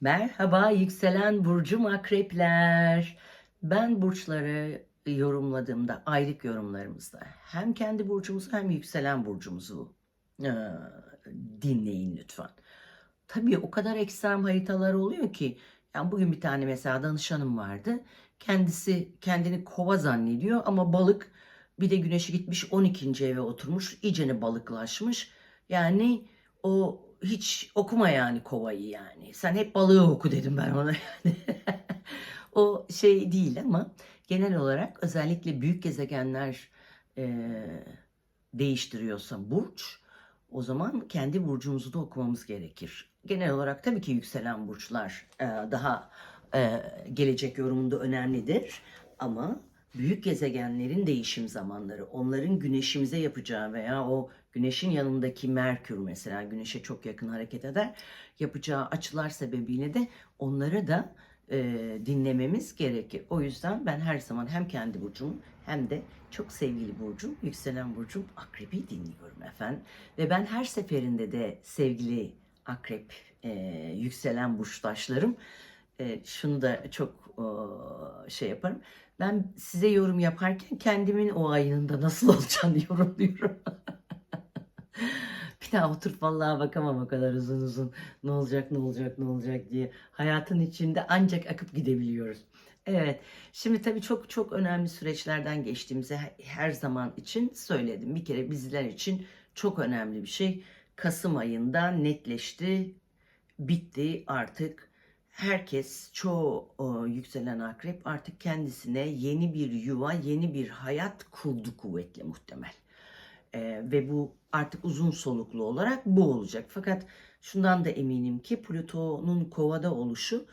Merhaba yükselen burcum akrepler. Ben burçları yorumladığımda aylık yorumlarımızda hem kendi burcumuzu hem yükselen burcumuzu e, dinleyin lütfen. Tabii o kadar ekstrem haritalar oluyor ki yani bugün bir tane mesela danışanım vardı. Kendisi kendini kova zannediyor ama balık bir de güneşi gitmiş 12. eve oturmuş. iyicene balıklaşmış. Yani o hiç okuma yani kovayı yani. Sen hep balığı oku dedim ben ona yani. o şey değil ama genel olarak özellikle büyük gezegenler e, değiştiriyorsa burç o zaman kendi burcumuzu da okumamız gerekir. Genel olarak tabii ki yükselen burçlar e, daha e, gelecek yorumunda önemlidir ama büyük gezegenlerin değişim zamanları, onların güneşimize yapacağı veya o güneşin yanındaki Merkür mesela güneşe çok yakın hareket eder, yapacağı açılar sebebiyle de onları da e, dinlememiz gerekir. O yüzden ben her zaman hem kendi burcumu hem de çok sevgili burcum, yükselen burcum Akrep'i dinliyorum efendim. Ve ben her seferinde de sevgili Akrep, e, yükselen burçtaşlarım e, şunu da çok e, şey yaparım. Ben size yorum yaparken kendimin o ayında nasıl olacağını yorumluyorum. bir daha oturup vallahi bakamam o kadar uzun uzun ne olacak ne olacak ne olacak diye. Hayatın içinde ancak akıp gidebiliyoruz. Evet. Şimdi tabii çok çok önemli süreçlerden geçtiğimizi her zaman için söyledim. Bir kere bizler için çok önemli bir şey. Kasım ayında netleşti, bitti artık. Herkes, çoğu o, yükselen akrep artık kendisine yeni bir yuva, yeni bir hayat kurdu kuvvetle muhtemel. Ee, ve bu artık uzun soluklu olarak bu olacak. Fakat şundan da eminim ki Plüton'un kovada oluşu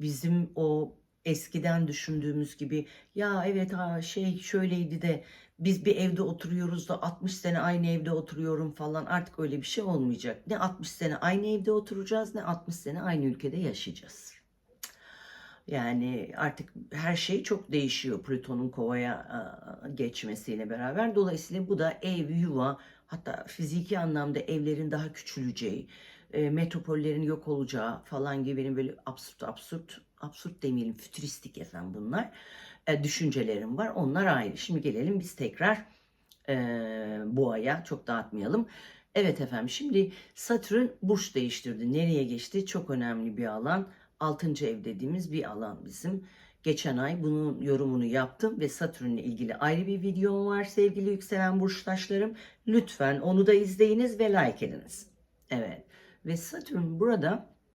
bizim o eskiden düşündüğümüz gibi ya evet ha şey şöyleydi de biz bir evde oturuyoruz da 60 sene aynı evde oturuyorum falan artık öyle bir şey olmayacak. Ne 60 sene aynı evde oturacağız ne 60 sene aynı ülkede yaşayacağız. Yani artık her şey çok değişiyor Plüton'un kovaya geçmesiyle beraber. Dolayısıyla bu da ev, yuva hatta fiziki anlamda evlerin daha küçüleceği, e, metropollerin yok olacağı falan gibi benim böyle absürt absürt absürt demeyelim fütüristik efendim bunlar e, düşüncelerim var. Onlar ayrı. Şimdi gelelim biz tekrar e, bu aya çok dağıtmayalım. Evet efendim şimdi Satürn burç değiştirdi. Nereye geçti? Çok önemli bir alan. 6. ev dediğimiz bir alan bizim. Geçen ay bunun yorumunu yaptım ve Satürn'le ilgili ayrı bir videom var sevgili yükselen burçtaşlarım. Lütfen onu da izleyiniz ve like ediniz. Evet ve Satürn burada